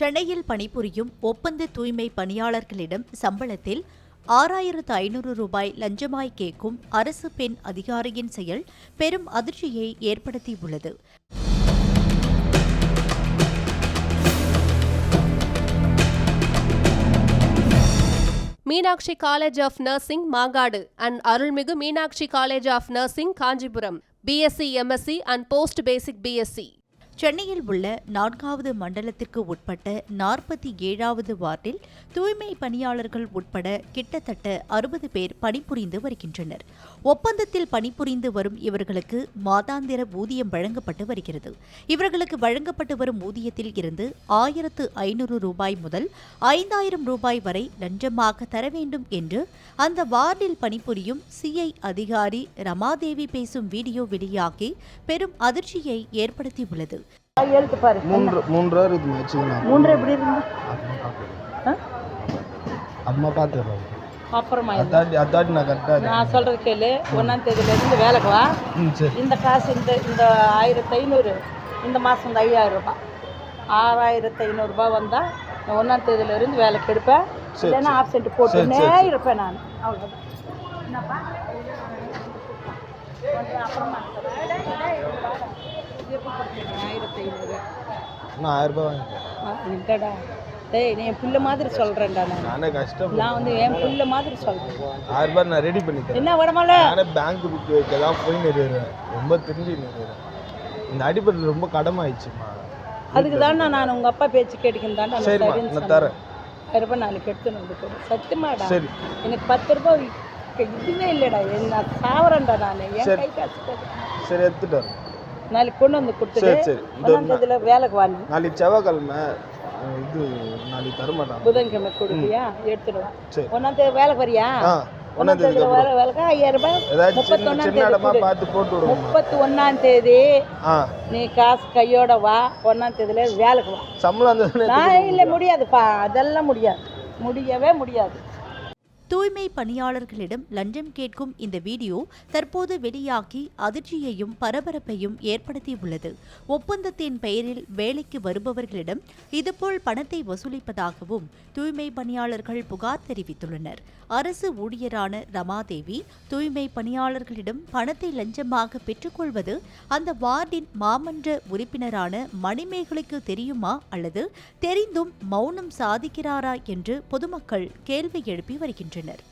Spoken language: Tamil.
சென்னையில் பணிபுரியும் ஒப்பந்த தூய்மை பணியாளர்களிடம் சம்பளத்தில் ஆறாயிரத்து ஐநூறு ரூபாய் லஞ்சமாய் கேட்கும் அரசு பெண் அதிகாரியின் செயல் பெரும் அதிர்ச்சியை ஏற்படுத்தியுள்ளது. Meenakshi college of nursing Mangadu and அருள்மிகு Meenakshi college of nursing Kanchipuram. BSc MSc and post basic BSc சென்னையில் உள்ள நான்காவது மண்டலத்திற்கு உட்பட்ட நாற்பத்தி ஏழாவது வார்டில் தூய்மை பணியாளர்கள் உட்பட கிட்டத்தட்ட அறுபது பேர் பணிபுரிந்து வருகின்றனர். ஒப்பந்தத்தில் பணிபுரிந்து வரும் இவர்களுக்கு மாதாந்திர ஊதியம் வழங்கப்பட்டு வருகிறது. இவர்களுக்கு வழங்கப்பட்டு வரும் ஊதியத்தில் இருந்து ஆயிரத்து ஐநூறு ரூபாய் முதல் ஐந்தாயிரம் ரூபாய் வரை லஞ்சமாக தர வேண்டும் என்று அந்த வார்டில் பணிபுரியும் சிஐ அதிகாரி ரமாதேவி பேசும் வீடியோ வெளியாகி பெரும் அதிர்ச்சியை ஏற்படுத்தியுள்ளது. எழுத்து பாரு. மூன்று மூன்று ரூபா இருக்குது வச்சுக்கலாம் மூன்று எப்படி இருந்தா? ஆ? அம்மா பார்த்துடுறோம் அப்புறமா இது. நான் கரெக்டாக நான் சொல்றது கேளு. ஒன்றாம் வேலைக்கு வா. இந்த காசு இந்த இந்த ஆயிரத்தி ஐநூறு இந்த மாதம் இந்த ஐயாயிரம் ரூபாய். ஆறாயிரத்தி ஐநூறுரூபா வந்தால் நான் ஒன்றாம் வேலைக்கு எடுப்பேன். இல்லைன்னா. ஆப்சென்ட் சரி. இருப்பேன் நான். அவ்வளோதான் என்னப்பா? அப்புறமா ஆயிரத்தி ஐநூறு நான் ஆயிரம் ரூபாய் வாங்கிக்கிறேன் ஆ, இல்லடா டேய் நீ என் புள்ள மாதிரி சொல்கிறேன்டா நான். நானே கஷ்டம் நான் வந்து என் புள்ள மாதிரி சொல்கிறேன் ஆயிரம் ரூபாய் நான் ரெடி பண்ணி தரேன் என்ன விடமால? நானே பேங்க் புக் வைக்க தான் போய் நிறுவுறேன். ரொம்ப தெரிஞ்சு நிறுவுறேன். இந்த அடிப்படையில் ரொம்ப கடமாயிடுச்சுமா. அதுக்கு தான் நான் உங்கள் அப்பா பேச்சு கேட்டுக்கின்னு தான் சரிம்மா நான் தரேன். ஆயிரம் ரூபாய் நாளைக்கு எடுத்துன்னு வந்து கொடு. சத்தியமாடா. சரி. எனக்கு பத்து ரூபாய் இதுவே இல்லைடா. என்ன சாவரேன்டா நான். என் சரி. கை காசு போட்டு. சரி எடுத்துட்டு வரேன். நாளைக்கு கொண்டு வந்து கொடுத்துட்டு தேதியில் வேலைக்கு வாங்க நாளைக்கு செவ்வாய்க்கிழமை இது நாளைக்கு தரமாட்டாங்க புதன்கிழமை கொடுப்பியா? எடுத்துடுவேன் சரி. ஒன்றாம் தேதி வேலைக்கு வரியா? ஒன்றாம் வேலை வேலைக்கு? ஐயாயிரம் ரூபாய் முப்பத்தொன்னாம் தேதி. பார்த்து போட்டு முப்பத்தி ஒன்றாம் தேதி நீ காசு கையோட வா. ஒன்றாம் தேதியில வேலைக்கு வா. சம்பளம் நான் இல்லை முடியாதுப்பா. அதெல்லாம் முடியாது. முடியவே முடியாது. தூய்மை பணியாளர்களிடம் லஞ்சம் கேட்கும் இந்த வீடியோ தற்போது வெளியாகி அதிர்ச்சியையும் பரபரப்பையும் ஏற்படுத்தியுள்ளது. ஒப்பந்தத்தின் பெயரில் வேலைக்கு வருபவர்களிடம் இதுபோல் பணத்தை வசூலிப்பதாகவும் தூய்மை பணியாளர்கள் புகார் தெரிவித்துள்ளனர். அரசு ஊழியரான ரமாதேவி தூய்மை பணியாளர்களிடம் பணத்தை லஞ்சமாக பெற்றுக்கொள்வது அந்த வார்டின் மாமன்ற உறுப்பினரான மணிமேகலைக்கு தெரியுமா அல்லது தெரிந்தும் மௌனம் சாதிக்கிறாரா என்று பொதுமக்கள் கேள்வி எழுப்பி வருகின்றனர்